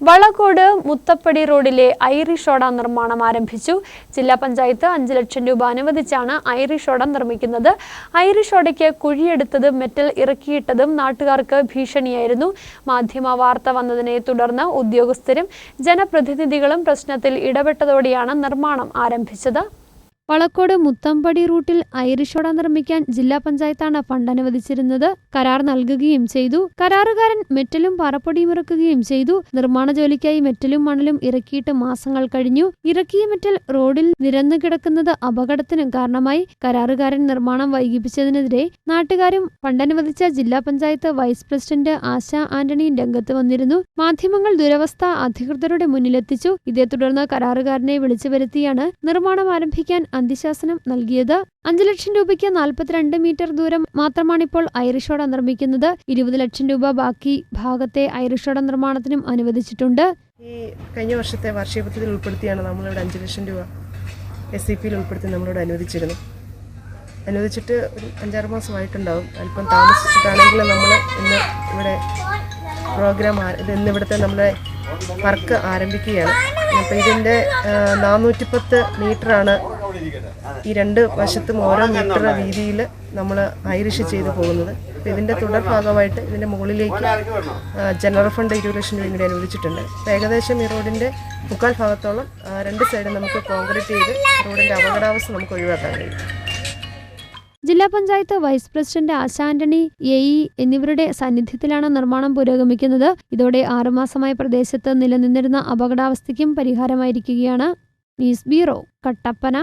വളക്കോട് മുത്തപ്പടി റോഡിലെ ഐറിഷ് ഓട നിർമ്മാണം ആരംഭിച്ചു. ജില്ലാ പഞ്ചായത്ത് അഞ്ച് ലക്ഷം രൂപ അനുവദിച്ചാണ് ഐറിഷ് ഓട നിർമ്മിക്കുന്നത്. ഐറിഷ് ഓടയ്ക്ക് കുഴിയെടുത്തതും മെറ്റൽ ഇറക്കിയിട്ടതും നാട്ടുകാർക്ക് ഭീഷണിയായിരുന്നു. മാധ്യമ വാർത്ത വന്നതിനെ തുടർന്ന് ഉദ്യോഗസ്ഥരും ജനപ്രതിനിധികളും പ്രശ്നത്തിൽ ഇടപെട്ടതോടെയാണ് നിർമ്മാണം ആരംഭിച്ചത്. വളക്കോട് മുത്തമ്പടി റൂട്ടിൽ ഐറിഷോട നിർമ്മിക്കാൻ ജില്ലാ പഞ്ചായത്താണ് ഫണ്ട് അനുവദിച്ചിരുന്നത്. കരാർ നൽകുകയും ചെയ്തു. കരാറുകാരൻ മെറ്റലും പാറപ്പൊടിയും ഇറക്കുകയും ചെയ്തു. നിർമ്മാണ ജോലിക്കായി മെറ്റലും മണലും ഇറക്കിയിട്ട് മാസങ്ങൾ കഴിഞ്ഞു. ഇറക്കിയ മെറ്റൽ റോഡിൽ നിരന്നു കിടക്കുന്നത് അപകടത്തിന് കാരണമായി. കരാറുകാരൻ നിർമ്മാണം വൈകിപ്പിച്ചതിനെതിരെ നാട്ടുകാരും ഫണ്ട് അനുവദിച്ച ജില്ലാ പഞ്ചായത്ത് വൈസ് പ്രസിഡന്റ് ആശ ആന്റണി രംഗത്ത് വന്നിരുന്നു. മാധ്യമങ്ങൾ ദുരവസ്ഥ അധികൃതരുടെ മുന്നിലെത്തിച്ചു. ഇതേ തുടർന്ന് കരാറുകാരനെ വിളിച്ചു വരുത്തിയാണ് നിർമ്മാണം ആരംഭിക്കാൻ അന്ത്യശാസനം നൽകിയത്. അഞ്ചു ലക്ഷം രൂപയ്ക്ക് നാൽപ്പത്തിരണ്ട് മീറ്റർ ദൂരം മാത്രമാണ് മാത്രമാണിപ്പോൾ ഓട നിർമ്മിക്കുന്നത്. ഇരുപത് ലക്ഷം രൂപ ബാക്കി ഭാഗത്തെ ഐറിഷ് ഓട നിർമ്മാണത്തിനും അനുവദിച്ചിട്ടുണ്ട്. ഈ കഴിഞ്ഞ വർഷത്തെ വാർഷിക പദ്ധതിയിൽ ഉൾപ്പെടുത്തിയാണ് നമ്മളിവിടെ അഞ്ച് ലക്ഷം രൂപ എസ് സി പിയിൽ ഉൾപ്പെടുത്തി നമ്മളിവിടെ അനുവദിച്ചിരുന്നു. അനുവദിച്ചിട്ട് ഒരു അഞ്ചാറ് മാസമായിട്ടുണ്ടാവും. അല്പം താമസിച്ചിട്ടാണെങ്കിൽ നമ്മൾ ഇന്ന് ഇവിടെ പ്രോഗ്രാം ഇത് ഇന്ന് ഇവിടുത്തെ നമ്മുടെ വർക്ക് ആരംഭിക്കുകയാണ്. അപ്പോൾ ഇതിന്റെ നാനൂറ്റിപ്പത്ത് മീറ്ററാണ് ഈ രണ്ട് വശത്തും ഓരോ മീറ്റർ വീതിയിൽ നമ്മൾ ഐറിഷ് ചെയ്ത് പോകുന്നത്. അപ്പോൾ ഇതിന്റെ തുടർ ഭാഗമായിട്ട് ഇതിന്റെ മുകളിലേക്ക് ജനറൽ ഫണ്ട് ഇരുപത് ലക്ഷം രൂപ കൂടി അനുവദിച്ചിട്ടുണ്ട്. അപ്പോൾ ഏകദേശം ഈ റോഡിന്റെ മുക്കാൽ ഭാഗത്തോളം രണ്ട് സൈഡും നമുക്ക് കോൺക്രീറ്റ് ചെയ്ത് റോഡിന്റെ അപകടാവസ്ഥ നമുക്ക് ഒഴിവാക്കാൻ കഴിയും. ജില്ലാ panchayat vice president Asha Antony A E എന്നിവരുടെ സാന്നിധ്യത്തിലാണ് നിർമ്മാണം പുരോഗമിക്കുന്നത്. ഇതോടെ ആറുമാസമായി പ്രദേശത്ത് നിലനിന്നിരുന്ന അപകടാവസ്ഥയ്ക്കും പരിഹാരമായിരിക്കുകയാണ്. News bureau Kattappana.